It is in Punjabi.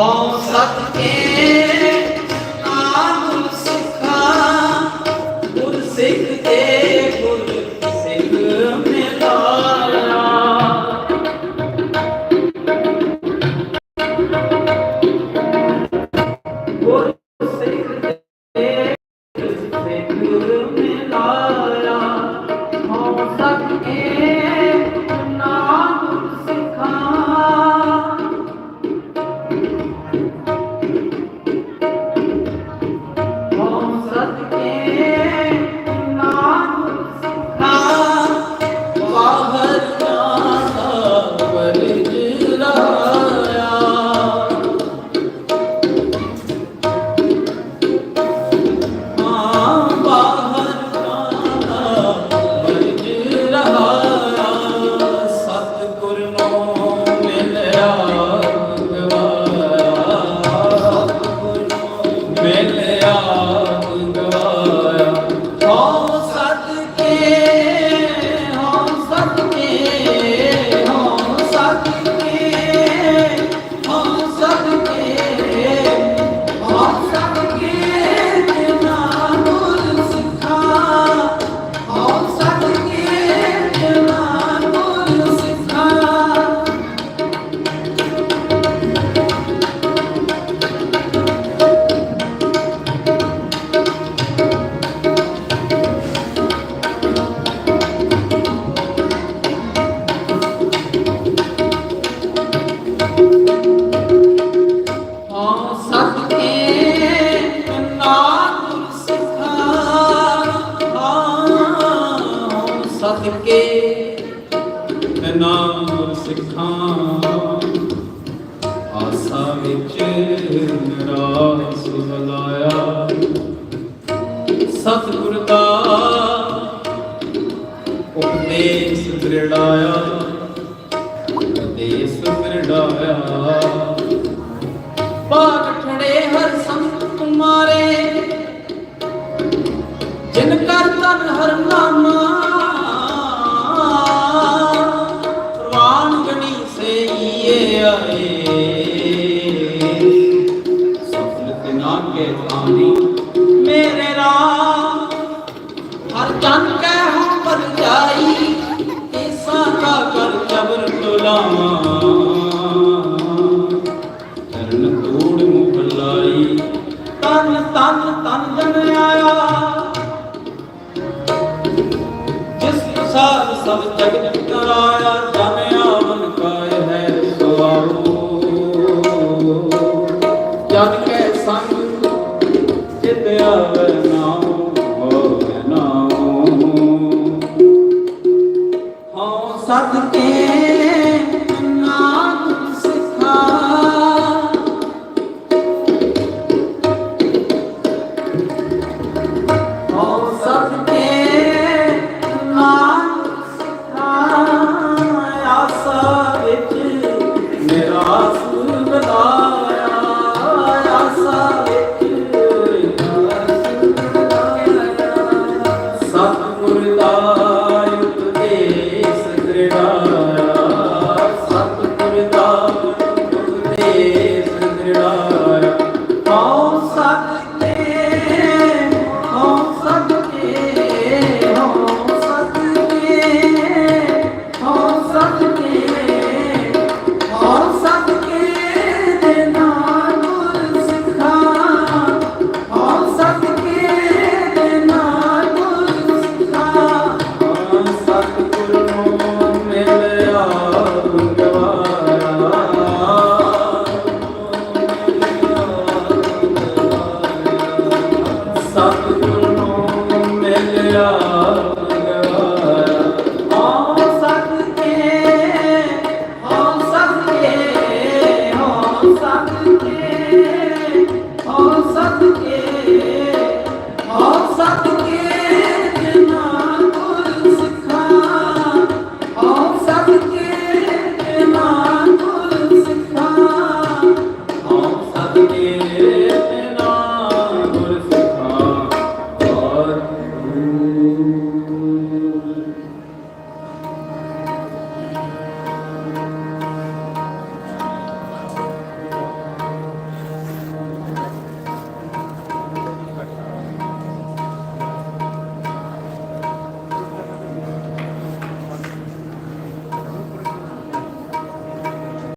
ਹਉ ਸਤ ਕੇ ਨਾਮ ਸੁਖਾ ਗੁਰ ਸਿੱਖ ਤੇ ਗੁਰ ਸਿੱਖ ਮਿਲਾਇਆ ਗੁਰ ਸਿੱਖ ਹਉ ਸਤਿਕੇ ਗੁਰ ਸਿੱਖਾਂ। ਆਸਾ ਵਿੱਚ ਨਿਰਾਸ ਬਲਾਇਆ। ਸਤਿਗੁਰ ਦਾ ਉਪਦੇਸ਼ ਦ੍ਰਿੜਾਇਆ ਉਪਦੇਸ਼ ਦ੍ਰਿੜਾਇਆ ਬਾਗ ਠੜੇ ਹਰ ਸੰਤ ਤੁਮਾਰੇ ਜਿਨ ਕਰ ਤਨ ਹਰ ਨਾਮਾ ਚਰਨ ਤੋੜ ਮੁਖ ਲਾਈ ਤਨ ਤਨ ਤਨ ਜਨ ਆਇਆ। ਜਿਸ ਪ੍ਰਸਾਦ ਸਭ ਜਗਤ ਕਰਾਇਆ, ਜਨ ਆਵਨ ਕਾਇ ਹੈ ਸਵਾਰੋ। ਜਨ ਕੈ ਸੰਗ ਚਿਤ ਆਵੇ ਨਾਮ, ਹੋਵੇ ਨਾਮ। ਹਉ ਸਤਿਕੇ ਨਾਮ